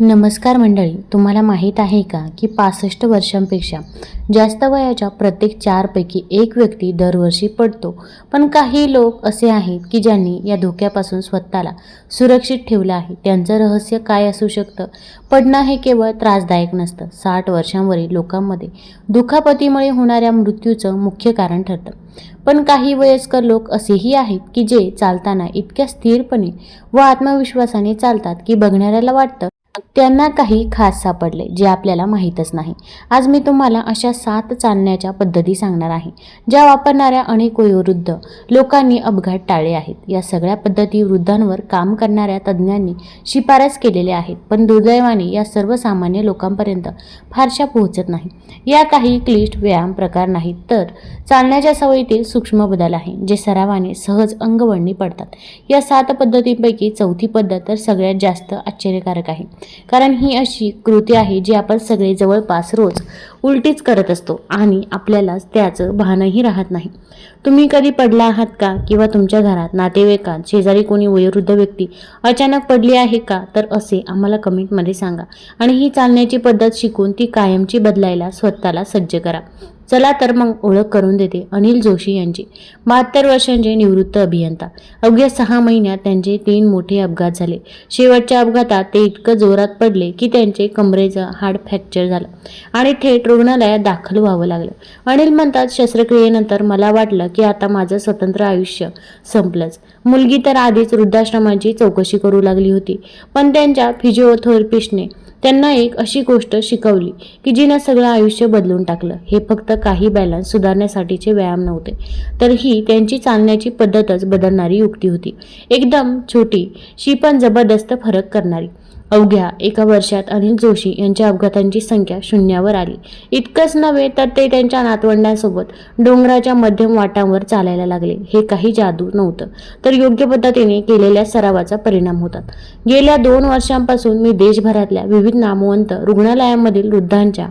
नमस्कार मंडळी तुम्हाला माहीत आहे का की पासष्ट वर्षांपेक्षा जास्त वयाच्या प्रत्येक चारपैकी एक व्यक्ती दरवर्षी पडतो? पण काही लोक असे आहेत की ज्यांनी या धोक्यापासून स्वतःला सुरक्षित ठेवलं आहे. त्यांचं रहस्य काय असू शकतं? पडणं हे केवळ त्रासदायक नसतं. साठ वर्षांवरील लोकांमध्ये दुखापतीमुळे होणाऱ्या मृत्यूचं मुख्य कारण ठरतं. पण काही वयस्कर लोक असेही आहेत की जे चालताना इतक्या स्थिरपणे व आत्मविश्वासाने चालतात की बघणाऱ्याला वाटतं त्यांना काही खास सापडले जे आपल्याला माहीतच नाही. आज मी तुम्हाला अशा सात चालण्याच्या पद्धती सांगणार आहे ज्या वापरणाऱ्या अनेक वयोवृद्ध लोकांनी अपघात टाळले आहेत. या सगळ्या पद्धती वृद्धांवर काम करणाऱ्या तज्ज्ञांनी शिफारस केलेल्या आहेत पण दुर्दैवाने या सर्वसामान्य लोकांपर्यंत फारशा पोहोचत नाही. या काही क्लिष्ट व्यायाम प्रकार नाहीत तर चालण्याच्या सवयीतील सूक्ष्म बदल आहे जे सरावाने सहज अंगवळणी पडतात. या सात पद्धतींपैकी चौथी पद्धत तर सगळ्यात जास्त आश्चर्यकारक आहे. कारण ही अशी कृती आहे जी आपण सगळे जवळपास रोज उलटीच करत असतो आणि आपल्याला त्याचं भानही राहत नाही. तुम्ही कधी पडला आहात का? किंवा तुमच्या घरात नातेवाईकात शेजारी कोणी वयोवृद्ध व्यक्ती अचानक पडली आहे का? तर असे आम्हाला कमेंटमध्ये सांगा आणि ही चालण्याची पद्धत शिकून ती कायमची बदलायला स्वतःला सज्ज करा. चला तर मग ओळख करून देते अनिल जोशी यांची. बहात्तर वर्षांचे निवृत्त अभियंता. अवघ्या सहा महिन्यात त्यांचे तीन मोठे अपघात झाले. शेवटच्या अपघातात ते इतकं जोरात पडले की त्यांचे कमरेचं हाड फ्रॅक्चर झालं आणि थेट रुग्णालयात दाखल व्हावं लागलं. अनिल म्हणतात शस्त्रक्रियेनंतर मला वाटलं की आता माझं स्वतंत्र आयुष्य संपलंच. मुलगी तर आधीच वृद्धाश्रमाची चौकशी करू लागली होती. पण त्यांच्या फिजिओथेरपिस्टने त्यांना एक अशी गोष्ट शिकवली की जिनं सगळं आयुष्य बदलून टाकलं. हे फक्त काही बॅलन्स सुधारण्यासाठीचे व्यायाम नव्हते. तर ही त्यांची चालण्याची पद्धतच बदलणारी युक्ती होती. एकदम छोटी शी पण जबरदस्त फरक करणारी. अवघ्या एका वर्षात अनिल जोशी यांच्या अपघातांची संख्या शून्यावर आली. इतकंच नव्हे तर ते त्यांच्या नातवंडांसोबत डोंगराच्या मध्यम वाटांवर चालायला लागले. हे काही जादू नव्हतं तर योग्य पद्धतीने केलेल्या सरावाचा परिणाम होतात. गेल्या दोन वर्षांपासून मी देशभरातल्या विविध नामवंत रुग्णालयांमधील वृद्धांच्या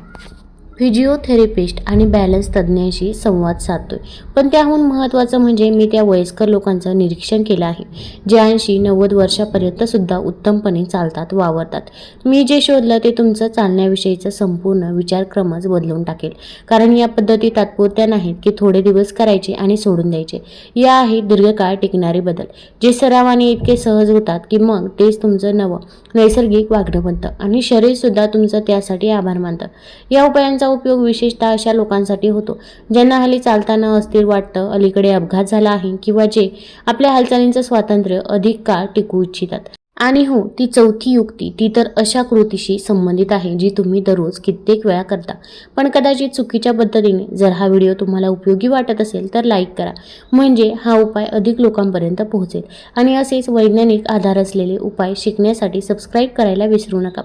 फिजिओथेरपिस्ट आणि बॅलन्स तज्ज्ञांशी संवाद साधतोय. पण त्याहून महत्त्वाचं म्हणजे मी त्या वयस्कर लोकांचं निरीक्षण केलं आहे जे ऐंशी नव्वद वर्षापर्यंत सुद्धा उत्तमपणे चालतात वावरतात. मी जे शोधलं ते तुमचं चालण्याविषयीचं संपूर्ण विचारक्रमच बदलून टाकेल. कारण या पद्धती तात्पुरत्या नाहीत की थोडे दिवस करायचे आणि सोडून द्यायचे. या आहेत दीर्घकाळ टिकणारे बदल जे सरावाने इतके सहज होतात की मग तेच तुमचं नवं नैसर्गिक वागणं बनतं आणि शरीरसुद्धा तुमचं त्यासाठी आभार मानतं. या उपायांचा उपयोग विशेषतः अशा लोकांसाठी होतो ज्यांना हल्ली चालताना अस्थिर वाटतं अलीकडे अपघात झाला आहे किंवा जे आपल्या हालचालींचं स्वातंत्र्य अधिक काळ टिकवू इच्छितात. आणि हो ती चौथी युक्ती ती तर अशा कृतीशी संबंधित आहे जी तुम्ही दररोज कित्येक वेळा करता. पण कदाचित चुकीच्या पद्धतीने जर हा व्हिडिओ तुम्हाला उपयोगी वाटत असेल तर लाईक करा. म्हणजे हा उपाय अधिक लोकांपर्यंत पोहोचेल. आणि असेच वैज्ञानिक आधार असलेले उपाय शिकण्यासाठी सबस्क्राईब करायला विसरू नका.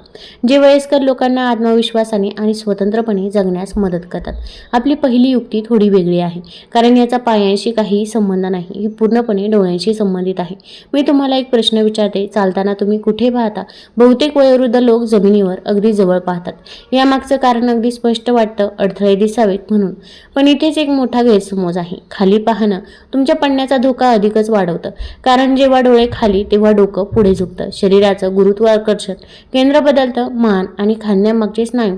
जे वयस्कर लोकांना आत्मविश्वासाने आणि स्वतंत्रपणे जगण्यास मदत करतात. आपली पहिली युक्ती थोडी वेगळी आहे. कारण याचा पायांशी काहीही संबंध नाही ही पूर्णपणे डोळ्यांशी संबंधित आहे. मी तुम्हाला एक प्रश्न विचारते चालताना तुम्ही कुठे पाहता? बहुतेक वयोवृद्ध लोक जमिनीवर अगदी जवळ पाहतात. यामागचं कारण अगदी स्पष्ट वाटतं अडथळे दिसावेत म्हणून. पण इथेच एक मोठा गैरसमज आहे. खाली पाहणं तुमच्या पडण्याचा धोका अधिकच वाढवतं. कारण जेव्हा डोळे खाली तेव्हा डोकं पुढे झुकतं. शरीराचं गुरुत्वाकर्षण केंद्र बदलतं मान आणि खांद्यामागचे स्नायू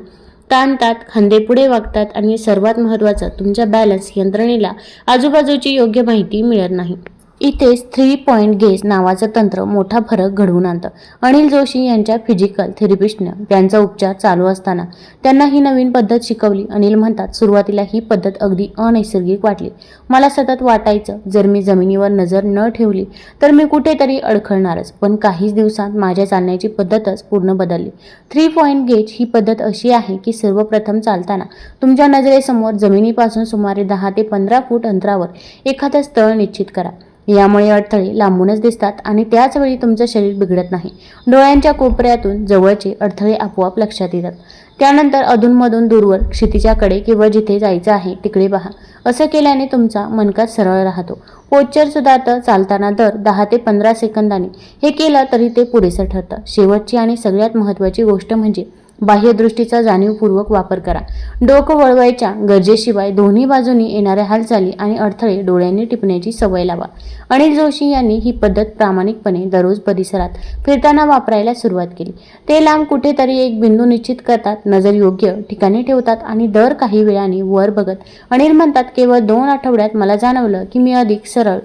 ताणतात खांदे पुढे वागतात आणि सर्वात महत्त्वाचं तुमच्या बॅलन्स यंत्रणेला आजूबाजूची योग्य माहिती मिळत नाही. इथेच थ्री पॉईंट गेज नावाचं तंत्र मोठा फरक घडवून आणतं. अनिल जोशी यांच्या फिजिकल थेरपिस्टनं त्यांचा उपचार चालू असताना त्यांना ही नवीन पद्धत शिकवली. अनिल म्हणतात सुरुवातीला ही पद्धत अगदी अनैसर्गिक वाटली. मला सतत वाटायचं जर मी जमिनीवर नजर न ठेवली तर मी कुठेतरी अडखळणारच. पण काहीच दिवसात माझ्या चालण्याची पद्धतच पूर्ण बदलली. थ्री पॉईंट गेज ही पद्धत अशी आहे की सर्वप्रथम चालताना तुमच्या नजरेसमोर जमिनीपासून सुमारे दहा ते पंधरा फूट अंतरावर एखादं स्थळ निश्चित करा. यामुळे अडथळे लांबूनच दिसतात आणि त्याचवेळी तुमचं शरीर बिघडत नाही. डोळ्यांच्या कोपऱ्यातून जवळचे अडथळे आपोआप लक्षात येतात. त्यानंतर अधूनमधून दूरवर क्षितिजाकडे किंवा जिथे जायचं आहे तिकडे पहा. असं केल्याने तुमचा मनका सरळ राहतो. पोच्चर तर चालताना दर दहा ते पंधरा सेकंदांनी. हे केलं तरी ते पुरेसं ठरतं. शेवटची आणि सगळ्यात महत्त्वाची गोष्ट म्हणजे बाह्यदृष्टीचा जाणीवपूर्वक वापर करा. डोकं वळवायच्या गरजेशिवाय दोन्ही बाजूनी येणाऱ्या हालचाली आणि अडथळे डोळ्यांनी टिपण्याची सवय लावा. अनिल जोशी यांनी ही पद्धत प्रामाणिकपणे दररोज परिसरात फिरताना वापरायला सुरुवात केली. ते लांब कुठेतरी एक बिंदू निश्चित करतात नजर योग्य ठिकाणी ठेवतात आणि दर काही वेळाने वर बघत अनिल म्हणतात केवळ दोन आठवड्यात मला जाणवलं की मी अधिक सरळ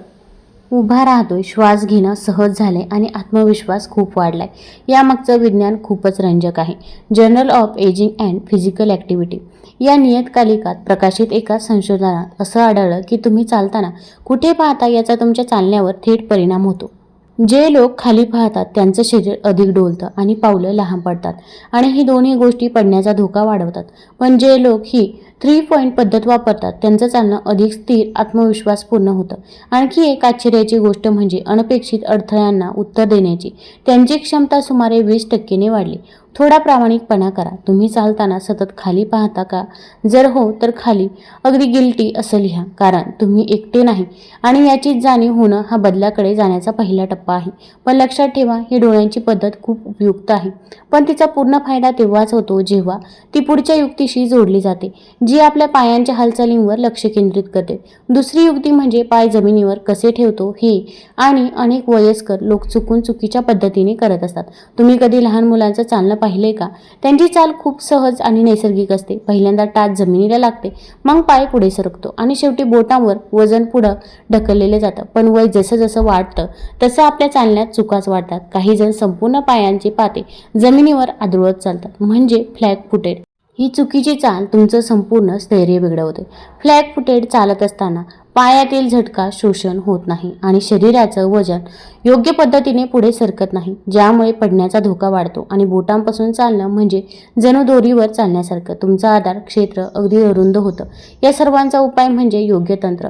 उभा राहतोय श्वास घेणं सहज झालंय आणि आत्मविश्वास खूप वाढलाय. यामागचं विज्ञान खूपच रंजक आहे. Journal of ageing and physical activity या नियतकालिकात प्रकाशित एका संशोधनात असं आढळलं की तुम्ही चालताना कुठे पाहता याचा तुमच्या चालण्यावर थेट परिणाम होतो. जे लोक खाली पाहतात त्यांचं शरीर अधिक डोलतं आणि पावलं लहान पडतात आणि ही दोन्ही गोष्टी पडण्याचा धोका वाढवतात. पण जे लोक ही थ्री पॉईंट पद्धत वापरतात. त्यांचं चालणं अधिक स्थिर आत्मविश्वासपूर्ण होतं. आणखी एक आश्चर्याची गोष्ट म्हणजे अनपेक्षित अडथळ्यांना उत्तर देण्याची. त्यांची क्षमता सुमारे वीस टक्केने वाढली. थोडा प्रामाणिकपणा करा. तुम्ही चालताना सतत खाली पाहता का? जर हो तर खाली. अगदी गिल्टी असं लिहा. कारण तुम्ही एकटे नाही आणि याची जाणीव होणं हा बदलाकडे जाण्याचा पहिला टप्पा आहे. पण लक्षात ठेवा ही डोळ्यांची पद्धत खूप उपयुक्त आहे. पण तिचा पूर्ण फायदा तेव्हाच होतो जेव्हा ती पुढच्या युक्तीशी जोडली जाते जी आपल्या पायांच्या हालचालींवर लक्ष केंद्रित करते. दुसरी युक्ती म्हणजे पाय जमिनीवर कसे ठेवतो हे आणि अनेक वयस्कर लोक चुकून चुकीच्या पद्धतीने करत असतात. तुम्ही कधी लहान मुलांचं चालणं पाहिलंय का? त्यांची चाल खूप सहज आणि नैसर्गिक असते. पहिल्यांदा टाच जमिनीला लागते. मग पाय पुढे सरकतो आणि शेवटी बोटांवर वजन पुढं ढकललेलं जातं. पण वय जसं जसं वाढतं तसं आपल्या चालण्यात चुकाच वाढतात. काही जण संपूर्ण पायांचे पाते जमिनीवर आदळत चालतात. म्हणजे फ्लॅग फुटेड. ही चुकीची चाल तुमचं संपूर्ण स्थैर्य बिघडवते. फ्लॅग फुटेड चालत असताना पायातील झटका शोषण होत नाही आणि शरीराचं वजन योग्य पद्धतीने पुढे सरकत नाही ज्यामुळे पडण्याचा धोका वाढतो आणि बोटांपासून चालणं म्हणजे जणू दोरीवर चालण्यासारखं. तुमचं आधार क्षेत्र अगदी अरुंद होतं. या सर्वांचा उपाय म्हणजे योग्य तंत्र.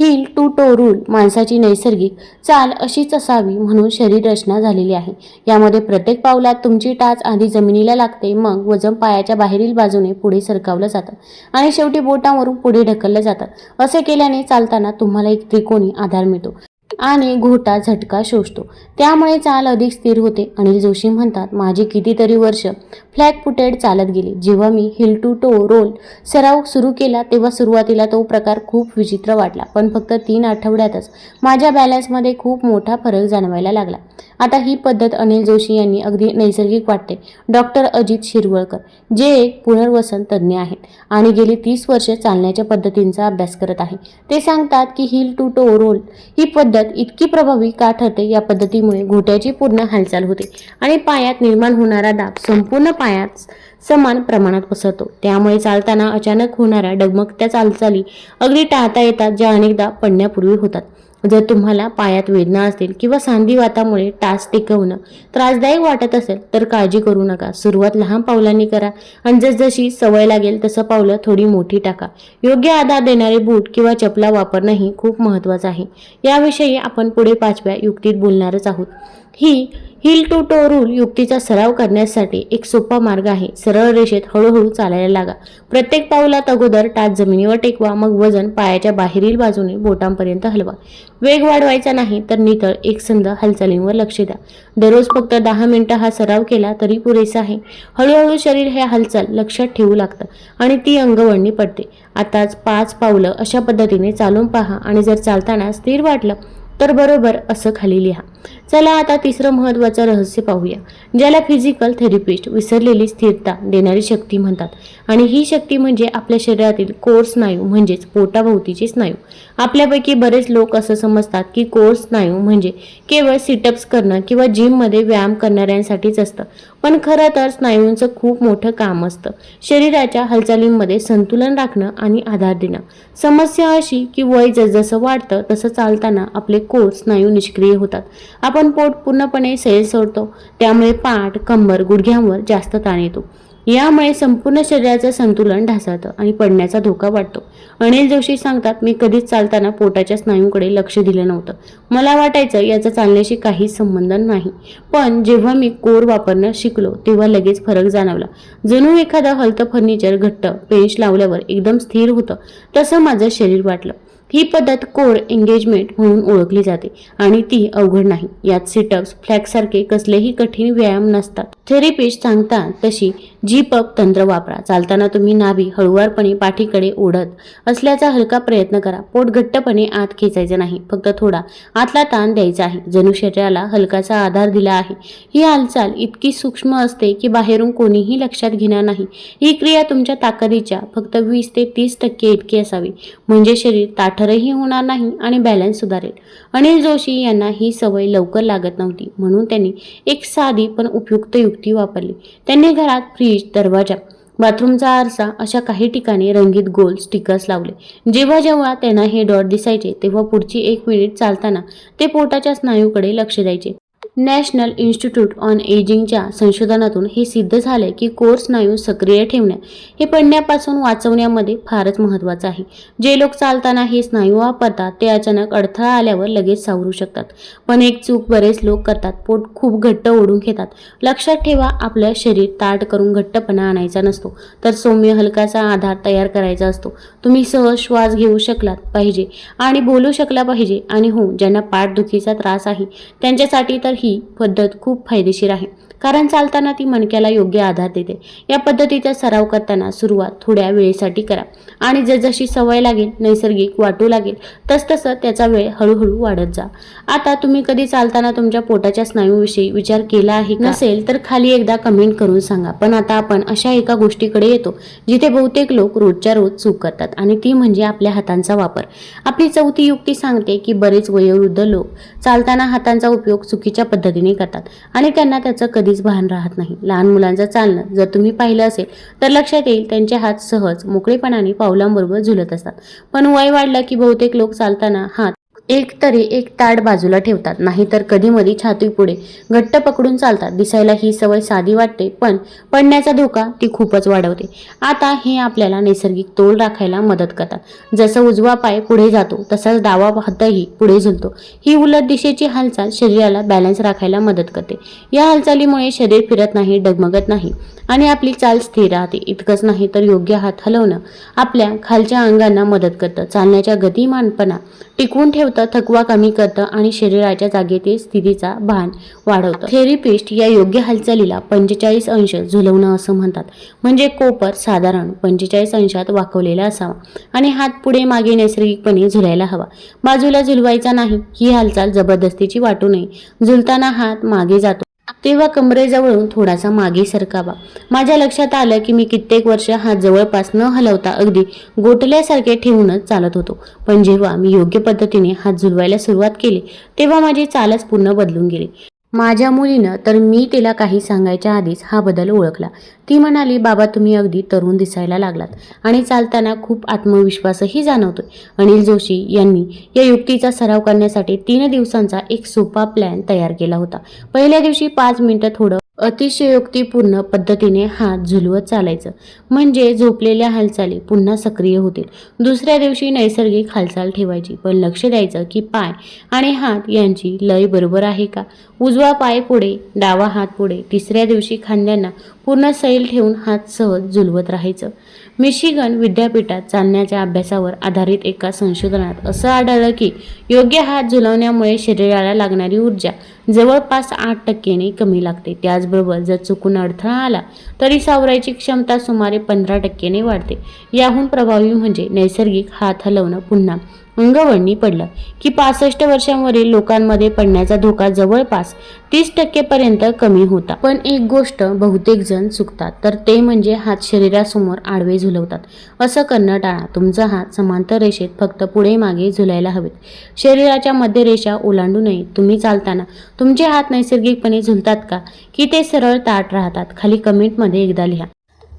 हिल टू टो रूल माणसाची नैसर्गिक चाल अशीच असावी म्हणून शरीर रचना झालेली आहे. यामध्ये प्रत्येक पावलात तुमची टाच आधी जमिनीला लागते मग वजन पायाच्या बाहेरील बाजूने पुढे सरकावलं जातं आणि शेवटी बोटांवरून पुढे ढकललं जातं. असे केल्याने चालताना तुम्हाला एक त्रिकोणी आधार मिळतो. आणि घोटा झटका शोषतो. त्यामुळे चाल अधिक स्थिर होते अनिल जोशी म्हणतात माझी कितीतरी वर्ष फ्लॅग फुटेड चालत गेली. जेव्हा मी हिल टू टो रोल सराव सुरू केला तेव्हा सुरुवातीला तो प्रकार खूप विचित्र वाटला. पण फक्त तीन आठवड्यातच माझ्या बॅलन्समध्ये खूप मोठा फरक जाणवायला लागला. आता ही पद्धत अनिल जोशी यांनी अगदी नैसर्गिक वाटते. डॉक्टर अजित शिरवळकर जे एक पुनर्वसन तज्ज्ञ आहेत आणि गेली तीस वर्षे चालण्याच्या पद्धतींचा अभ्यास करत आहे. ते सांगतात की हिल टू टो रोल ही पद्धत इतकी प्रभावी का ठरते? या पद्धतीमुळे घोट्याची पूर्ण हालचाल होते आणि पायात निर्माण होणारा दाब संपूर्ण पायात समान प्रमाणात पसरतो. त्यामुळे चालताना अचानक होणाऱ्या डगमगत्या चालचाली अगदी टाळता येतात ज्या अनेकदा पडण्यापूर्वी होतात. जर तुम्हाला पायात वेदना असतील किंवा सांधिवातामुळे टास टिकवणं त्रासदायक वाटत असेल तर काळजी करू नका. सुरुवात लहान पावलांनी करा. आणि जसजशी सवय लागेल तसं पावलं थोडी मोठी टाका. योग्य आधार देणारे बूट किंवा चपला वापरणंही खूप महत्त्वाचं आहे. याविषयी आपण पुढे पाचव्या युक्तीत बोलणारच आहोत. ही हिल टू टो रूल युक्तीचा सराव करण्यासाठी एक सोपा मार्ग आहे. सरळ रेषेत हळूहळू चालायला लागा. प्रत्येक पाऊलात अगोदर टाच जमिनीवर टेकवा मग वजन पायाच्या बाहेरील बाजूने बोटांपर्यंत हलवा. वेग वाढवायचा नाही तर नितळ एकसंध हालचालींवर लक्ष द्या. दररोज फक्त दहा मिनिटं हा सराव केला तरी पुरेसा आहे. हळूहळू शरीर हे हालचाल लक्षात ठेवू लागतं आणि ती अंगवळणी पडते. आताच पाच पावलं अशा पद्धतीने चालून पहा आणि जर चालताना स्थिर वाटलं तर बरोबर असं खाली लिहा. चला आता तिसरं महत्त्वाचं रहस्य पाहूया. ज्याला फिजिकल थेरपिस्ट विसरलेली स्थिरता देणारी शक्ती म्हणतात. आणि ही शक्ती म्हणजे आपल्या शरीरातील कोर स्नायू म्हणजेच पोटाभोवतीचे स्नायू. आपल्यापैकी बरेच लोक असं समजतात की कोर स्नायू म्हणजे केवळ सिटअप्स करणं किंवा जिममध्ये व्यायाम करणाऱ्यांसाठीच असतं. पण खरं तर स्नायूंचं खूप मोठं काम असतं. शरीराच्या हालचालींमध्ये संतुलन राखणं आणि आधार देणं. समस्या अशी की वय जसजसं वाढतं तसं चालताना आपले कोर स्नायू निष्क्रिय होतात. आपण पोट पूर्णपणे सैल सोडतो. त्यामुळे पाठ कंबर गुडघ्यांवर जास्त ताण येतो. यामुळे संपूर्ण शरीराचं संतुलन ढासळतं आणि पडण्याचा धोका वाटतो अनिल जोशी सांगतात मी कधीच चालताना पोटाच्या स्नायूंकडे लक्ष दिलं नव्हतं. मला वाटायचं याचा चालण्याशी काहीच संबंध नाही. पण जेव्हा मी कोर वापरणं शिकलो तेव्हा लगेच फरक जाणवला. जणू एखादं हलतं फर्निचर घट्ट पेंच लावल्यावर एकदम स्थिर होतं. तसं माझं शरीर वाटलं. ही पद्धत कोर एंगेजमेंट म्हणून ओळखली जाते आणि ती अवघड नाही. यात सिटअप्स फ्लॅक्ससारखे कसलेही कठीण व्यायाम नसतात. थेरपिस्ट सांगतात तशी जी पप तंत्र वापरा. चालताना तुम्ही नाभी हळुवारपणे पाठीकडे ओढत असल्याचा हलका प्रयत्न करा. पोट घट्टपणे आत खेचायचं नाही. फक्त थोडा आतला ताण द्यायचा आहे. जणू शरीराला हलकाचा आधार दिला आहे. ही हालचाल इतकी सूक्ष्म असते की बाहेरून कोणीही लक्षात घेणार नाही. ही क्रिया तुमच्या ताकदीच्या फक्त वीस ते तीस टक्के इतकी असावी. म्हणजे शरीर ताठरही होणार नाही आणि बॅलन्स सुधारेल. अनिल जोशी यांना ही सवय लवकर लागत नव्हती. म्हणून त्यांनी एक साधी पण उपयुक्त युक्ती वापरली. त्यांनी घरात फ्रीज दरवाजा बाथरूमचा आरसा अशा काही ठिकाणी रंगीत गोल स्टिकर्स लावले. जेव्हा जेव्हा त्यांना हे डॉट दिसायचे तेव्हा पुढची एक मिनिट चालताना ते पोटाच्या स्नायूकडे लक्ष द्यायचे. नॅशनल इन्स्टिट्यूट ऑन एजिंगच्या संशोधनातून हे सिद्ध झाले की कोर स्नायू सक्रिय ठेवणे हे पडण्यापासून वाचवण्यामध्ये फारच महत्त्वाचं आहे. जे लोक चालताना हे स्नायू वापरतात ते अचानक अडथळा आल्यावर लगेच सावरू शकतात. पण एक चूक बरेच लोक करतात पोट खूप घट्ट ओढून घेतात. लक्षात ठेवा आपलं शरीर ताट करून घट्टपणा आणायचा नसतो तर सौम्य हलकाचा आधार तयार करायचा असतो. तुम्ही सहज श्वास घेऊ शकलात पाहिजे आणि बोलू शकला पाहिजे. आणि हो ज्यांना पाठदुखीचा त्रास आहे त्यांच्यासाठी तर ही ही पद्धत खूप फायदेशीर आहे. कारण चालताना ती मणक्याला योग्य आधार देते. या पद्धतीचा सराव करताना सुरुवात थोड्या वेळेसाठी करा. आणि जसजशी सवय लागेल नैसर्गिक वाटू लागेल तसतसं त्याचा वेळ हळूहळू वाढत जा. आता तुम्ही कधी चालताना तुमच्या पोटाच्या स्नायूविषयी विचार केला आहे नसेल तर खाली एकदा कमेंट करून सांगा. पण आता आपण अशा एका गोष्टीकडे येतो जिथे बहुतेक लोक रोजच्या रोज चूक करतात आणि ती म्हणजे आपल्या हातांचा वापर. आपली चौथी युक्ती सांगते की बरेच वयोवृद्ध लोक चालताना हातांचा उपयोग चुकीच्या पद्धतीने करतात आणि त्यांना त्याचं कधी कधीच भान राहत नाही. लहान मुलांचं चालणं जर तुम्ही पाहिलं असेल तर लक्षात येईल त्यांचे हात सहज मोकळेपणाने पावलांबरोबर झुलत असतात. पण वय वाढलं की बहुतेक लोक चालताना हात एक तरी एक ताट बाजूला ठेवतात. नाहीतर कधी मधी छाती पुढे घट्ट पकडून चालतात. दिसायला ही सवय साधी वाटते पण पडण्याचा धोका ती खूपच वाढवते. आता हे आपल्याला नैसर्गिक तोल राखायला मदत करतात. जसं उजवा पाय पुढे जातो तसाच डावा हातही पुढे झुलतो. ही उलट दिशेची हालचाल शरीराला बॅलन्स राखायला मदत करते. या हालचालीमुळे शरीर फिरत नाही डगमगत नाही आणि आपली चाल स्थिर राहते. इतकंच नाही तर योग्य हात हलवणं आपल्या खालच्या अंगांना मदत करतं. चालण्याच्या गतिमानपणा टिकवून ठेवतं थकवा कमी करतं आणि शरीराच्या जागेतील स्थितीचा भान वाढवतं. थेरिपिस्ट या योग्य हालचालीला पंचेचाळीस अंश झुलवणं असं म्हणतात. म्हणजे कोपर साधारण पंचेचाळीस अंशात वाकवलेला असावा आणि हात पुढे मागे नैसर्गिकपणे झुलायला हवा. बाजूला झुलवायचा नाही ही हालचाल जबरदस्तीची वाटू नये. झुलताना हात मागे जातो. तेव्हा कमरेजवळून थोडासा मागे सरकावा. माझ्या लक्षात आलं की मी कित्येक वर्ष हा जवळपास न हलवता अगदी गोटल्यासारखे ठेवूनच चालत होतो. पण जेव्हा मी योग्य पद्धतीने हात झुलवायला सुरुवात केली तेव्हा माझी चालच पूर्ण बदलून गेली. माझ्या मुलीनं तर मी तिला काही सांगायच्या आधीच हा बदल ओळखला. ती म्हणाली बाबा तुम्ही अगदी तरुण दिसायला लागलात. आणि चालताना खूप आत्मविश्वासही जाणवतोय. अनिल जोशी यांनी या युक्तीचा सराव करण्यासाठी तीन दिवसांचा एक सोपा प्लॅन तयार केला होता. पहिल्या दिवशी पाच मिनिटं थोडं अतिशयोक्तीपूर्ण पद्धतीने हात झुलवत चालायचं. म्हणजे झोपलेल्या हालचाली पुन्हा सक्रिय होतील. दुसऱ्या दिवशी नैसर्गिक हालचाल ठेवायची. पण लक्ष द्यायचं की पाय आणि हात यांची लय बरोबर आहे का? उजवा पाय पुढे डावा हात पुढे. तिसऱ्या दिवशी खांद्यांना पूर्ण सैल ठेवून हात सहज झुलवत राहायचं. मिशिगन विद्यापीठात चालण्याच्या अभ्यासावर आधारित एका संशोधनात असं आढळलं की योग्य हात झुलवण्यामुळे शरीराला लागणारी ऊर्जा जवळपास आठ टक्क्याने कमी लागते. त्याचबरोबर जर चुकून अडथळा आला तरी सावरायची क्षमता सुमारे पंधरा टक्क्याने वाढते. याहून प्रभावी म्हणजे नैसर्गिक हात हलवणं पुन्हा अंगवळणी पडलं की पासष्ट वर्षांवरील लोकांमध्ये पडण्याचा धोका जवळपास तीस टक्केपर्यंत कमी होता. पण एक गोष्ट बहुतेक जण चुकतात तर ते म्हणजे हात शरीरासमोर आडवे झुलवतात. असं करणं टाळा. तुमचा हात समांतर रेषेत फक्त पुढे मागे झुलायला हवेत. शरीराच्या मध्य रेषा ओलांडू नये. तुम्ही चालताना तुमचे हात नैसर्गिकपणे झुलतात का? की ते सरळ ताट राहतात? खाली कमेंटमध्ये एकदा लिहा.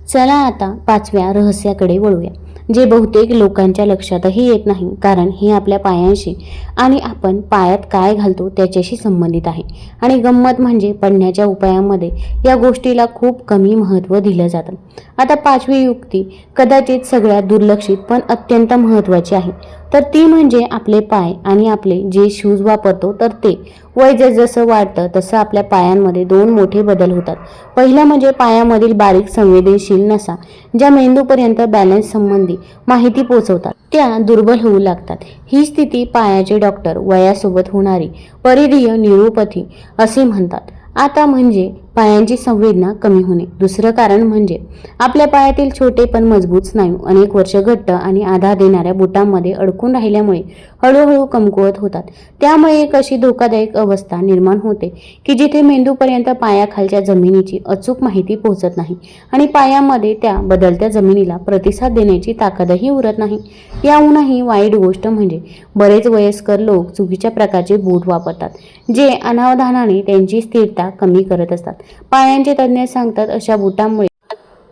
चला आता पाचव्या रहस्याकडे वळूया. जे बहुतेक लोकांच्या लक्षातही येत नाही कारण हे आपल्या पायांशी आणि आपण पायात काय घालतो त्याच्याशी संबंधित आहे. आणि गंमत म्हणजे पडण्याच्या उपायामध्ये या गोष्टीला खूप कमी महत्त्व दिलं जातं. आता पाचवी युक्ती कदाचित सगळ्यात दुर्लक्षित पण अत्यंत महत्त्वाची आहे. तर ती म्हणजे आपले पाय आणि आपले जे शूज वापरतो तर ते. वय जसं वाढतं तसं आपल्या पायांमध्ये दोन मोठे बदल होतात. पहिलं म्हणजे पायामधील बारीक संवेदनशील नसा ज्या मेंदूपर्यंत बॅलन्स संबंधी माहिती पोचवतात त्या दुर्बल होऊ लागतात. ही स्थिती पायाचे डॉक्टर वयासोबत होणारी परिधीय न्यूरोपॅथी असे म्हणतात. आता म्हणजे पायांची संवेदना कमी होणे. दुसरं कारण म्हणजे आपल्या पायातील छोटे पण मजबूत स्नायू अनेक वर्ष घट्ट आणि आधार देणाऱ्या बुटांमध्ये अडकून राहिल्यामुळे हळूहळू कमकुवत होतात. त्यामुळे एक अशी धोकादायक अवस्था निर्माण होते की जिथे मेंदूपर्यंत पायाखालच्या जमिनीची अचूक माहिती पोहोचत नाही आणि पायामध्ये त्या बदलत्या जमिनीला प्रतिसाद देण्याची ताकदही उरत नाही. याहूनही वाईट गोष्ट म्हणजे बरेच वयस्कर लोक चुकीच्या प्रकारचे बूट वापरतात जे अनावधानाने त्यांची स्थिरता कमी करत असतात. पायांचे तज्ज्ञ सांगतात अशा बुटांमुळे.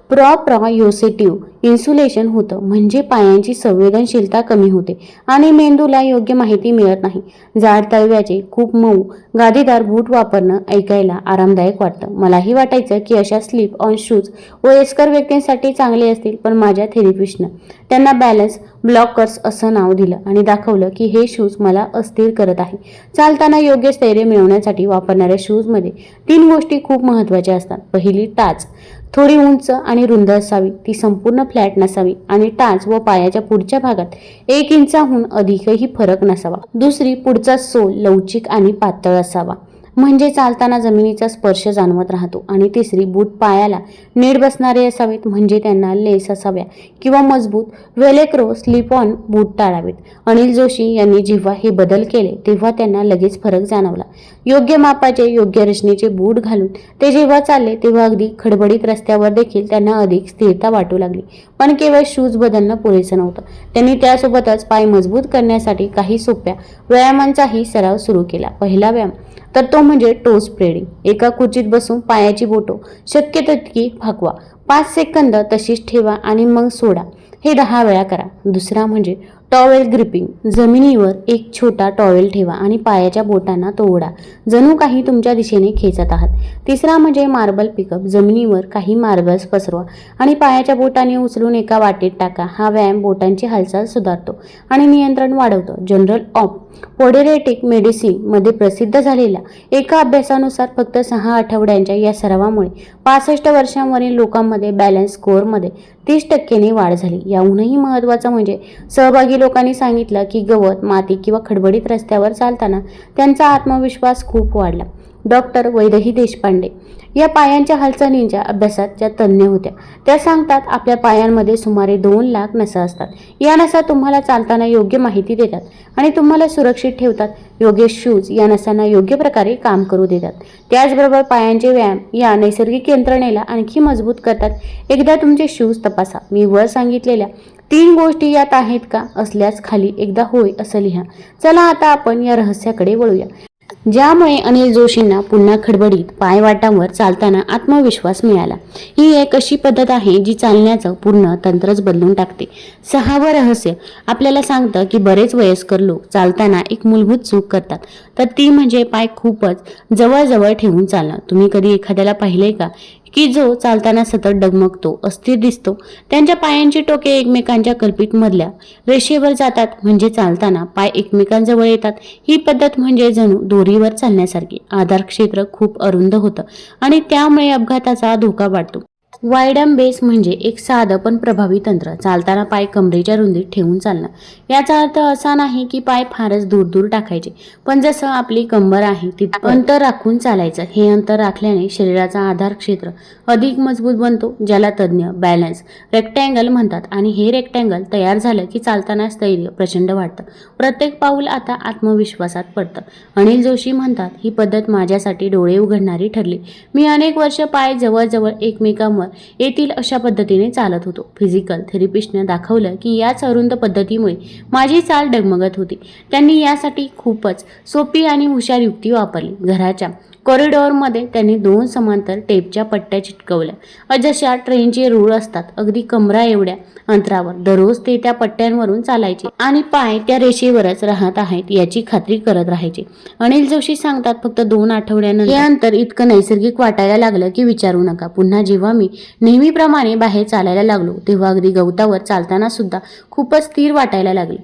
प्रॉप्रॉयोसेटिव्ह इन्सुलेशन होतं. म्हणजे पायांची संवेदनशीलता कमी होते आणि मेंदूला योग्य माहिती मिळत नाही. जाड तळव्याचे खूप मऊ गादीदार बूट वापरणं ऐकायला आरामदायक वाटतं. मलाही वाटायचं की अशा स्लीप ऑन शूज वयस्कर व्यक्तींसाठी चांगले असतील पण माझ्या थेरपिस्टनं त्यांना बॅलन्स ब्लॉकर्स असं नाव दिलं आणि दाखवलं की हे शूज मला अस्थिर करत आहे. चालताना योग्य स्थैर्य मिळवण्यासाठी वापरणाऱ्या शूजमध्ये तीन गोष्टी खूप महत्त्वाच्या असतात. पहिली टाच. थोडी उंच आणि रुंद असावी. ती संपूर्ण फ्लॅट नसावी आणि टाच व पायाच्या पुढच्या भागात एक इंचाहून अधिकही फरक नसावा. दुसरी पुढचा सोल लवचिक आणि पातळ असावा. म्हणजे चालताना जमिनीचा स्पर्श जाणवत राहतो आणि तिसरी बूट पायाला नीट बसणारे असावेत म्हणजे त्यांना लेस असाव्या किंवा मजबूत वेलेक्रो स्लिप ऑन बूट टाळावेत. अनिल जोशी यांनी जेव्हा हे बदल केले तेव्हा त्यांना लगेच फरक जाणवला. योग्य मापाचे योग्य रचनेचे बूट घालून ते जेव्हा चालले तेव्हा अगदी खडबडीत रस्त्यावर देखील त्यांना अधिक स्थिरता वाटू लागली. पण केवळ शूज बदलणं पुरेसं नव्हतं. त्यांनी त्यासोबतच पाय मजबूत करण्यासाठी काही सोप्या व्यायामांचाही सराव सुरू केला. पहिला व्यायाम तर तो म्हणजे टो स्प्रेडिंग एका खुर्चीत बसून पायाची बोटो. शक्य तितकी फाकवा पाच सेकंद तशीच ठेवा आणि मग सोडा. हे दहा वेळा करा. दुसरा म्हणजे टॉवेल ग्रिपिंग. जमिनीवर एक छोटा टॉवेल ठेवा आणि पायाच्या बोटांना तो ओढा. जणू काही तुमच्या दिशेने खेचत आहात. तिसरा म्हणजे मार्बल पिकअप. जमिनीवर काही मार्बल्स पसरवा आणि पायाच्या बोटाने उचलून एका वाटेत टाका. हा व्यायाम बोटांची हालचाल सुधारतो आणि नियंत्रण वाढवतो. General op. पोडेरेटिक मेडिसिनमध्ये प्रसिद्ध झालेल्या एका अभ्यासानुसार फक्त सहा आठवड्यांच्या या सरावामुळे पासष्ट वर्षांवरील लोकांमध्ये बॅलन्स स्कोअरमध्ये तीस टक्क्यांनी वाढ झाली. याहूनही महत्त्वाचं म्हणजे सहभागी लोकांनी सांगितलं की गवत माती किंवा खडबडीत रस्त्यावर चालताना त्यांचा आत्मविश्वास खूप वाढला. डॉक्टर वैदही देशपांडे. या पायांच्या हालचालींच्या अभ्यासात ज्या तज्ज्ञ होत्या त्या सांगतात आपल्या पायांमध्ये सुमारे दोन लाख नसा असतात. या नसा तुम्हाला चालताना योग्य माहिती देतात आणि तुम्हाला सुरक्षित ठेवतात. योग्य शूज या नसांना योग्य प्रकारे काम करू देतात. त्याचबरोबर पायांचे व्यायाम या नैसर्गिक यंत्रणेला आणखी मजबूत करतात. एकदा तुमचे शूज तपासा. मी वर सांगितलेल्या तीन गोष्टी यात आहेत का? असल्यास खाली एकदा होय असं लिहा. चला आता आपण या रहस्याकडे वळूया. ज्यामुळे अनिल जोशींना पुन्हा खडबडीत पायवाटांवर चालताना आत्मविश्वास मिळाला. ही एक अशी पद्धत आहे जी चालण्याचं पूर्ण तंत्रच बदलून टाकते. सहावं रहस्य. आपल्याला सांगतं की बरेच वयस्कर लोक चालताना एक मूलभूत चूक करतात. तर ती म्हणजे पाय खूपच जवळजवळ ठेवून चालणं. तुम्ही कधी एखाद्याला पाहिले का? की जो चालताना सतत डगमगतो अस्थिर दिसतो त्यांच्या पायांची टोके एकमेकांच्या कल्पित मधल्या. रेषेवर जातात म्हणजे चालताना पाय एकमेकांजवळ येतात. ही पद्धत म्हणजे जणू दोरीवर चालण्यासारखी. आधार क्षेत्र खूप अरुंद होतं आणि त्यामुळे अपघाताचा धोका वाढतो. वायडम बेस म्हणजे एक साधं पण प्रभावी तंत्र. चालताना पाय कमरेच्या रुंदीत ठेवून चालणं. याचा अर्थ असा नाही की पाय फारच दूर दूर टाकायचे. पण जसं आपली कंबर आहे तिथं अंतर राखून चालायचं. हे अंतर राखल्याने शरीराचा आधार क्षेत्र अधिक मजबूत बनतो ज्याला तज्ज्ञ बॅलन्स रेक्टँगल म्हणतात. आणि हे रेक्टँगल तयार झालं की चालताना स्थैर्य प्रचंड वाटतं प्रत्येक पाऊल आता आत्मविश्वासात पडतं. अनिल जोशी म्हणतात ही पद्धत माझ्यासाठी डोळे उघडणारी ठरली. मी अनेक वर्ष पाय जवळजवळ एकमेकांवर येतील अशा पद्धतीने चालत होतो. फिजिकल थेरपिस्टनं दाखवलं की याच अरुंद पद्धतीमुळे माझी चाल डगमगत होती. त्यांनी यासाठी खूपच सोपी आणि हुशार युक्ती वापरली. घराच्या कॉरिडॉरमध्ये त्यांनी दोन समांतर टेपच्या पट्ट्या चिटकवल्या. जशा ट्रेनचे रूळ असतात. अगदी कमरा एवढ्या अंतरावर. दररोज ते त्या पट्ट्यांवरून चालायचे आणि पाय त्या रेषेवरच राहत आहेत याची खात्री करत राहायचे. अनिल जोशी सांगतात फक्त दोन आठवड्यानंतर. हे अंतर इतकं नैसर्गिक वाटायला लागलं की विचारू नका. पुन्हा जेव्हा मी नेहमीप्रमाणे बाहेर चालायला लागलो तेव्हा अगदी गवतावर चालताना सुद्धा खूपच स्थिर वाटायला लागले.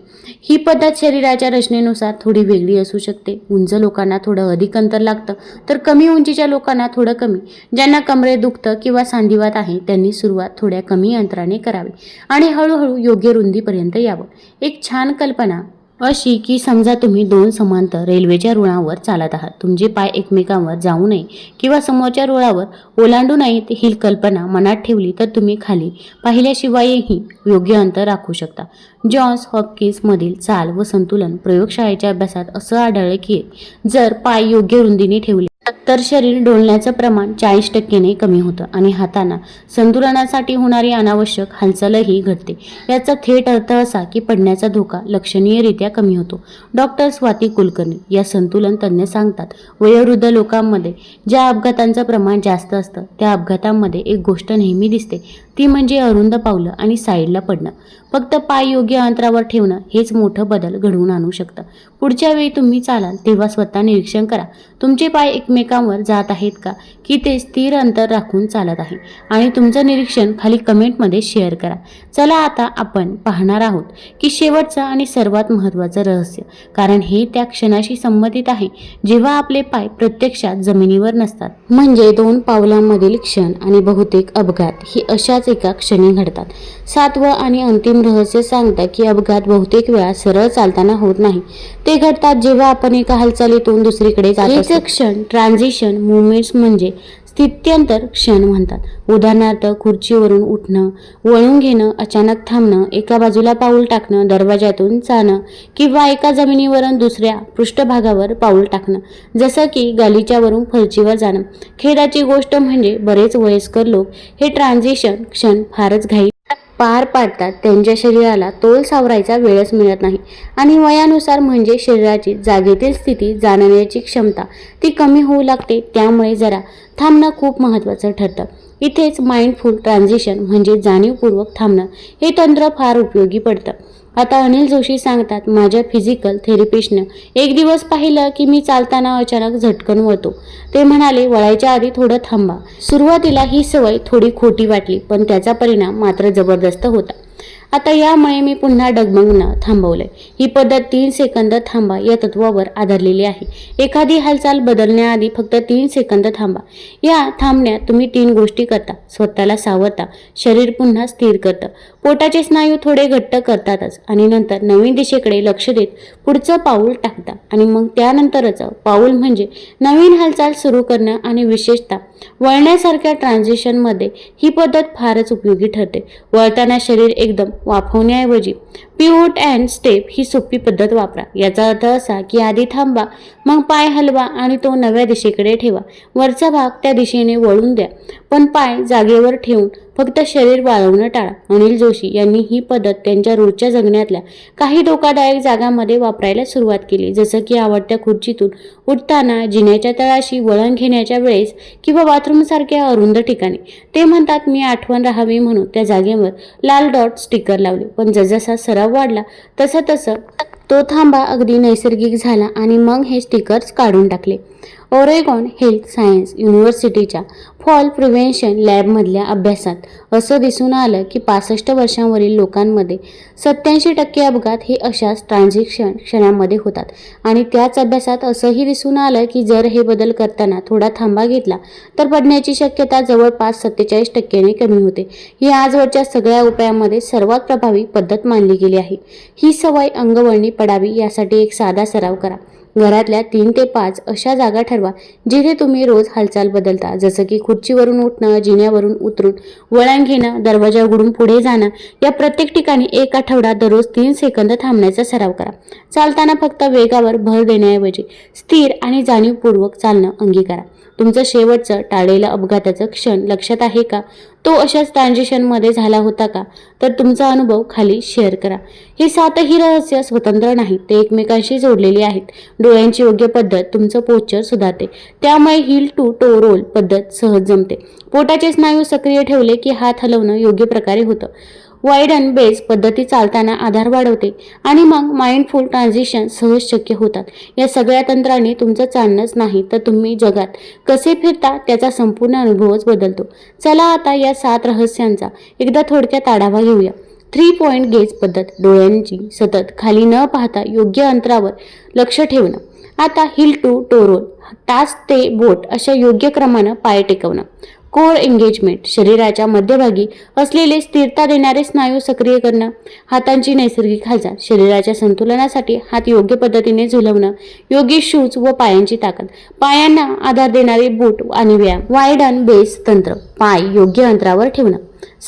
ही पद्धत शरीराच्या रचनेनुसार थोडी वेगळी असू शकते. उंच लोकांना थोडं अधिक अंतर लागतं. तर तर कमी उंचीच्या लोकांना थोडं कमी. ज्यांना कमरे दुखतं किंवा सांधिवात आहे त्यांनी सुरुवात थोड्या कमी अंतराने करावी आणि हळूहळू योग्य रुंदीपर्यंत यावं. एक छान कल्पना अशी की समजा तुम्ही दोन समांतर रेल्वेच्या रुळावर चालत आहात. तुमचे पाय एकमेकांवर जाऊ नये किंवा समोरच्या रुळावर ओलांडू नयेत ही कल्पना मनात ठेवली तर तुम्ही खाली पाहिल्याशिवायही योग्य अंतर राखू शकता. जॉन्स हॉपकिन्समधील चाल व संतुलन प्रयोगशाळेच्या अभ्यासात असं आढळलं की जर पाय योग्य रुंदीने ठेवले तर शरीर डोलण्याचं प्रमाण चाळीस टक्केने कमी होतं आणि हातांना संतुलनासाठी होणारी अनावश्यक हालचालही घडते. याचा थेट अर्थ असा की पडण्याचा धोका लक्षणीयरित्या कमी होतो. डॉक्टर स्वाती कुलकर्णी या संतुलन तज्ज्ञ सांगतात वयोवृद्ध लोकांमध्ये ज्या अपघातांचं प्रमाण जास्त असतं त्या अपघातांमध्ये एक गोष्ट नेहमी दिसते. ती म्हणजे अरुंद पावलं आणि साईडला पडणं. फक्त पाय योग्य अंतरावर ठेवणं हेच मोठं बदल घडवून आणू शकतं. पुढच्या वेळी तुम्ही चालाल तेव्हा स्वतः निरीक्षण करा. तुमचे पाय एकमेकांवर जात आहेत का? की ते स्थिर अंतर राखून चालत आहे? आणि तुमचं निरीक्षण खाली कमेंटमध्ये शेअर करा. चला आता आपण पाहणार आहोत की शेवटचं आणि सर्वात महत्त्वाचं रहस्य. कारण हे त्या क्षणाशी संबंधित आहे. जेव्हा आपले पाय प्रत्यक्षात जमिनीवर नसतात. म्हणजे दोन पावलांमधील क्षण आणि बहुतेक अपघात ही अशाच एका क्षणी घडतात सातवं आणि अंतिम रहस्य सांगतं की अपघात बहुतेक वेळा सरळ चालताना होत नाही ते घडतात जेव्हा आपण एका हालचालीतून दुसरीकडे. क्षण ट्रान्झिशन मुवमेंट्स म्हणजे स्थित्यंतर क्षण म्हणतात. उदाहरणार्थ खुर्चीवरून उठणं वळून घेणं अचानक थांबणं एका बाजूला पाऊल टाकणं दरवाजातून जाणं किंवा एका जमिनीवरून दुसऱ्या पृष्ठभागावर पाऊल टाकणं. जसं की गालीच्यावरून फरचीवर जाणं. खेडाची गोष्ट म्हणजे बरेच वयस्कर लोक हे ट्रान्झिशन क्षण फारच घाई पार पाडतात. त्यांच्या शरीराला तोल सावरायचा वेळच मिळत नाही. आणि वयानुसार म्हणजे शरीराची जागेतील स्थिती जाणण्याची क्षमता ती कमी होऊ लागते. त्यामुळे जरा थांबणं खूप महत्त्वाचं ठरतं. इथेच माइंडफुल ट्रान्झिशन म्हणजे जाणीवपूर्वक थांबणं हे तंत्र फार उपयोगी पडतं. आता अनिल जोशी सांगतात माझ्या फिजिकल थेरपिस्टनं एक दिवस पाहिलं की मी चालताना अचानक झटकन वळतो. ते म्हणाले वळायच्या आधी थोडं थांबा. सुरुवातीला ही सवय थोडी खोटी वाटली पण त्याचा परिणाम मात्र जबरदस्त होता. आता यामुळे मी पुन्हा डगमगणं थांबवलंय. ही पद्धत तीन सेकंद थांबा या तत्वावर आधारलेली आहे. एखादी हालचाल बदलण्याआधी फक्त तीन सेकंद थांबा. या थांबण्यात तुम्ही तीन गोष्टी करता. स्वतःला सावरता शरीर पुन्हा स्थिर करतं. पोटाचे स्नायू थोडे घट्ट करतातच आणि नंतर नवीन दिशेकडे लक्ष देत पुढचं पाऊल टाकता. आणि मग त्यानंतरच पाऊल म्हणजे नवीन हालचाल सुरू करणं आणि विशेषतः वळण्यासारख्या ट्रान्झिशनमध्ये ही पद्धत फारच उपयोगी ठरते. वळताना शरीर एकदम वाफवण्याऐवजी पिवट अँड स्टेप ही सोपी पद्धत वापरा. याचा अर्थ असा की आधी थांबा मग पाय हलवा आणि तो नव्या दिशेकडे ठेवा. वरचा भाग त्या दिशेने वळून द्या. पण पाय जागेवर ठेवून फक्त शरीर वाळवणं टाळा. अनिल जोशी यांनी ही पद्धत त्यांच्या रोजच्या जगण्यातल्या काही धोकादायक जागांमध्ये वापरायला सुरुवात केली. जसं की आवडत्या खुर्चीतून उठताना जिन्याच्या तळाशी वळण घेण्याच्या वेळेस किंवा बाथरूमसारख्या अरुंद ठिकाणी. ते म्हणतात मी आठवण राहावी म्हणून. त्या जागेवर लाल डॉट स्टिकर लावले. पण जसजसा सराव वाढला. तसं तसं तो थांबा अगदी नैसर्गिक झाला आणि मग हे स्टिकर्स काढून टाकले. ओरेगॉन हेल्थ सायन्स युनिव्हर्सिटीच्या फॉल प्रिव्हेन्शन लॅबमधल्या अभ्यासात असं दिसून आलं की पासष्ट वर्षांवरील लोकांमध्ये सत्याऐंशी टक्के अपघात हे अशाच ट्रान्झॅक्शन क्षणामध्ये होतात. आणि त्याच अभ्यासात असंही दिसून आलं की जर हे बदल करताना थोडा थांबा घेतला तर पडण्याची शक्यता जवळपास सत्तेचाळीस टक्क्याने कमी होते. ही आजवरच्या सगळ्या उपायांमध्ये सर्वात प्रभावी पद्धत मानली गेली आहे. ही सवय अंगवळणी पडावी यासाठी एक साधा सराव करा. घरातल्या तीन ते पाच अशा जागा ठरवा जिथे तुम्ही रोज हालचाल बदलता. जसं की खुर्चीवरून उठणं जिन्यावरून उतरून वळण घेणं दरवाजा उघडून पुढे जाणं या प्रत्येक ठिकाणी एक आठवडा दररोज तीन सेकंद थांबण्याचा सराव करा. चालताना फक्त वेगावर भर देण्याऐवजी स्थिर आणि जाणीवपूर्वक चालणं अंगीकारा. तुमचं शेवटचं टाळलेलं अपघाताचं क्षण लक्षात आहे का? तो अशाच ट्रान्झिशनमध्ये झाला होता का? तर तुमचा अनुभव खाली शेअर करा. हे सातही रहस्य स्वतंत्र नाहीत ते एकमेकांशी जोडलेली आहेत. डोळ्यांची योग्य पद्धत तुमचं पोस्चर सुधारते. त्यामुळे हिल टू टो रोल पद्धत सहज जमते. पोटाचे स्नायू सक्रिय ठेवले की हात हलवणं योग्य प्रकारे होतं. वाईड अँड बेस पद्धती चालताना आधार वाढवते आणि मग माइंडफुल ट्रान्झिशन सहज शक्य होतात. या सगळ्या तंत्राने तुमचं चालणंच नाही तर तुम्ही जगात कसे फिरता त्याचा संपूर्ण अनुभवच बदलतो. चला आता या सात रहस्यांचा एकदा थोडक्यात आढावा घेऊया. थ्री पॉईंट गेज पद्धत डोळ्यांची सतत खाली न पाहता योग्य अंतरावर लक्ष ठेवणं. आता हिल टू टोरोल टाच ते बोट अशा योग्य क्रमानं पाय टेकवणं. कोर एंगेजमेंट शरीराच्या मध्यभागी असलेले स्थिरता देणारे स्नायू सक्रिय करणं हातांची नैसर्गिक हालचाल शरीराच्या संतुलनासाठी हात योग्य पद्धतीने झुलवणं योग्य शूज व पायांची ताकद पायांना आधार देणारे बूट आणि व्यायाम वायडन बेस तंत्र पाय योग्य अंतरावर ठेवणं.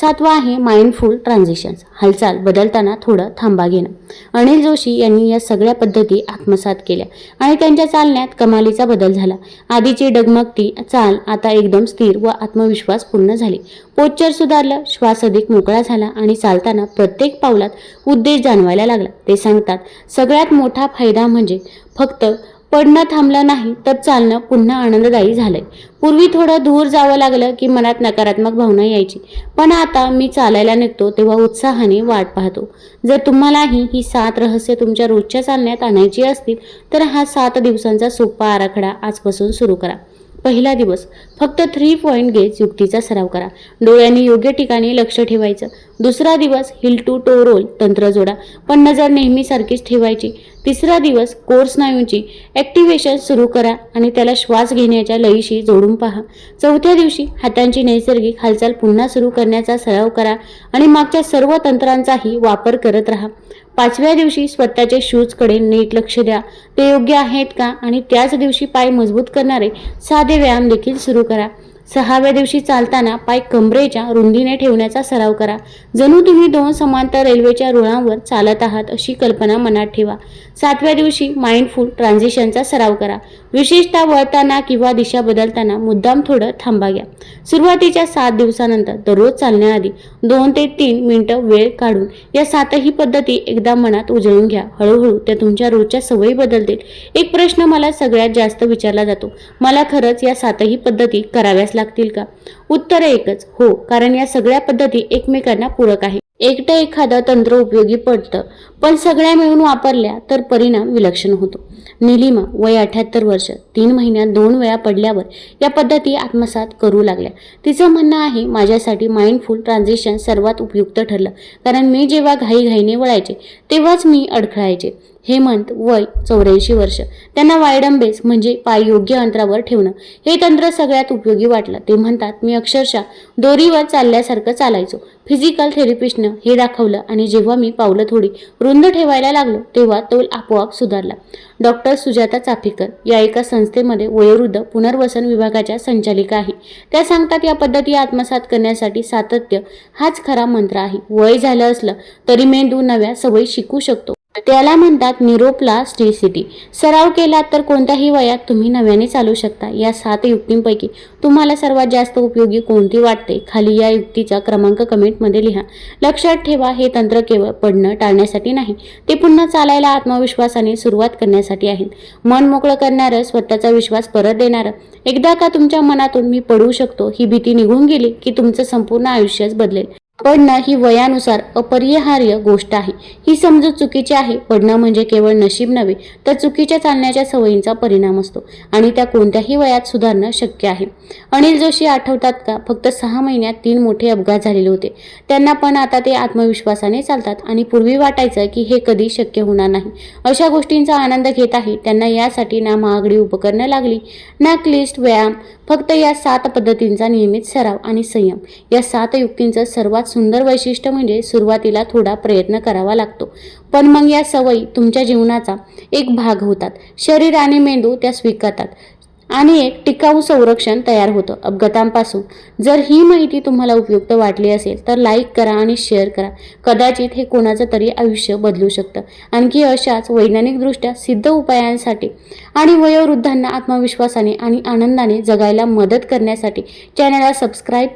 सातवा आहे माइंडफुल ट्रान्झिशन्स हालचाल बदलताना थोडं थांबा घेणं. अनिल जोशी यांनी या सगळ्या पद्धती आत्मसात केल्या आणि त्यांच्या चालण्यात कमालीचा बदल झाला. आधीची डगमगती चाल आता एकदम स्थिर व आत्मविश्वास पूर्ण झाली. पोच्चर सुधारलं श्वास अधिक मोकळा झाला आणि चालताना प्रत्येक पावलात उद्देश जाणवायला लागला. ते सांगतात सगळ्यात मोठा फायदा म्हणजे फक्त पडणं थांबलं नाही तर चालणं पुन्हा आनंददायी झालंय. पूर्वी थोडं दूर जावं लागलं की मनात नकारात्मक भावना यायची. पण आता मी चालायला निघतो तेव्हा उत्साहाने वाट पाहतो. जर तुम्हालाही ही सात रहस्य तुमच्या रोजच्या चालण्यात आणायची असतील तर हा सात दिवसांचा सोपा आराखडा आजपासून सुरू करा. पहिला दिवस फक्त थ्री पॉईंट गेज युक्तीचा सराव करा. डोळ्यांनी योग्य ठिकाणी लक्ष ठेवायचं. दुसरा दिवस हिल टू टो रोल तंत्र जोडा. पण नजर नेहमीसारखीच ठेवायची. तिसरा दिवस कोर स्नायूंची ॲक्टिव्हेशन सुरू करा आणि त्याला श्वास घेण्याच्या लयीशी जोडून पहा. चौथ्या दिवशी हातांची नैसर्गिक हालचाल पुन्हा सुरू करण्याचा सराव करा आणि मागच्या सर्व तंत्रांचाही वापर करत राहा. पाचव्या दिवशी स्वतःच्या शूजकडे नीट लक्ष द्या. ते योग्य आहेत का? आणि त्याच दिवशी पाय मजबूत करणारे साधे व्यायाम देखील सुरू करा. सहाव्या दिवशी चालताना पाय कमरेच्या रुंदीने ठेवण्याचा सराव करा. जणू तुम्ही दोन समांतर रेल्वेच्या रुळांवर चालत आहात अशी कल्पना मनात ठेवा. सातव्या दिवशी माइंडफुल ट्रान्झिशनचा सराव करा. विशेषतः वळताना किंवा दिशा बदलताना मुद्दाम थोडं थांबा घ्या. सुरुवातीच्या सात दिवसानंतर दररोज चालण्याआधी दोन ते तीन मिनटं वेळ काढून या सातही पद्धती एकदा मनात उजळून घ्या. हळूहळू त्या तुमच्या रोजच्या सवयी बदलतील. एक प्रश्न मला सगळ्यात जास्त विचारला जातो. मला खरंच या सातही पद्धती कराव्याच लागतील का? उत्तर एकच. हो कारण या सगळ्या पद्धती एकमेकांना पूरक आहे एकटं एखादं तंत्र उपयोगी पडतं पण सगळ्या मिळून वापरल्या तर परिणाम विलक्षण होतो. निलिमा वय अठ्याहत्तर वर्ष तीन महिन्यात दोन वेळा पडल्यावर या पद्धती आत्मसात करू लागल्या. तिचं म्हणणं आहे माझ्यासाठी माइंडफुल ट्रान्झिशन सर्वात उपयुक्त ठरलं कारण मी जेव्हा घाईघाईने वळायचे तेव्हाच मी अडखळायचे. हेमंत वय चौऱ्याऐंशी वर्ष. त्यांना वायडंबेस म्हणजे पाय योग्य अंतरावर ठेवणं. हे तंत्र सगळ्यात उपयोगी वाटलं. ते म्हणतात मी अक्षरशः दोरीवर चालल्यासारखं चालायचो. फिजिकल थेरपिस्टनं हे दाखवलं आणि जेव्हा मी पावलं थोडी रुंद ठेवायला लागलो तेव्हा तो आपोआप सुधारला. डॉक्टर सुजाता चाफेकर या एका संस्थेमध्ये वयोवृद्ध पुनर्वसन विभागाच्या संचालिका आहे. त्या सांगतात या पद्धती आत्मसात करण्यासाठी सातत्य हाच खरा मंत्र आहे. वय झालं असलं तरी मेंदू नव्या सवयी शिकू शकतो. त्याला म्हणतात निरोप्लास्टिसिटी सराव केला तर कोणत्याही वयात तुम्ही नव्याने चालू शकता. या सात युक्तींपैकी तुम्हाला सर्वात जास्त उपयोगी कोणती वाटते? खाली या युक्तीचा क्रमांक कमेंटमध्ये लिहा. लक्षात ठेवा हे तंत्र केवळ पडणं टाळण्यासाठी नाही ते पुन्हा चालायला आत्मविश्वासाने सुरुवात करण्यासाठी आहेत. मन मोकळं करणारं स्वतःचा विश्वास परत देणारं. एकदा का तुमच्या मनातून मी पडू शकतो ही भीती निघून गेली की तुमचं संपूर्ण आयुष्यच बदलेल. पडणं ही वयानुसार अपरिहार्य गोष्ट आहे. ही समजूत चुकीची आहे. पडणं म्हणजे केवळ नशीब नव्हे तर चुकीच्या चालण्याच्या सवयींचा परिणाम असतो आणि त्या कोणत्याही वयात सुधारणं शक्य आहे. अनिल जोशी आठवतात का? फक्त सहा महिन्यात तीन मोठे अपघात झालेले होते. त्यांना पण आता ते आत्मविश्वासाने चालतात आणि पूर्वी वाटायचं की हे कधी शक्य होणार नाही. अशा गोष्टींचा आनंद घेत आहे. त्यांना यासाठी ना महागडी उपकरणं लागली ना क्लिष्ट व्यायाम फक्त या सात पद्धतींचा नियमित सराव आणि संयम. या सात युक्तींचं सर्वात सर्वात सुंदर वैशिष्ट्य म्हणजे सुरुवातीला थोडा प्रयत्न करावा लागतो. पण मग या सवयी तुमच्या जीवनाचा एक भाग होतात. शरीर आणि मेंदू त्या स्वीकारतात. आणि एक टिकाऊ संरक्षण तयार होतं अपघातांपासून. जर ही माहिती तुम्हाला उपयुक्त वाटली असेल तर लाईक करा आणि शेअर करा. कदाचित हे कोणाचं तरी आयुष्य बदलू शकतं. आणखी अशाच वैज्ञानिकदृष्ट्या सिद्ध उपायांसाठी आणि वयोवृद्धांना आत्मविश्वासाने आणि आनंदाने जगायला मदत करण्यासाठी चॅनलला सबस्क्राईब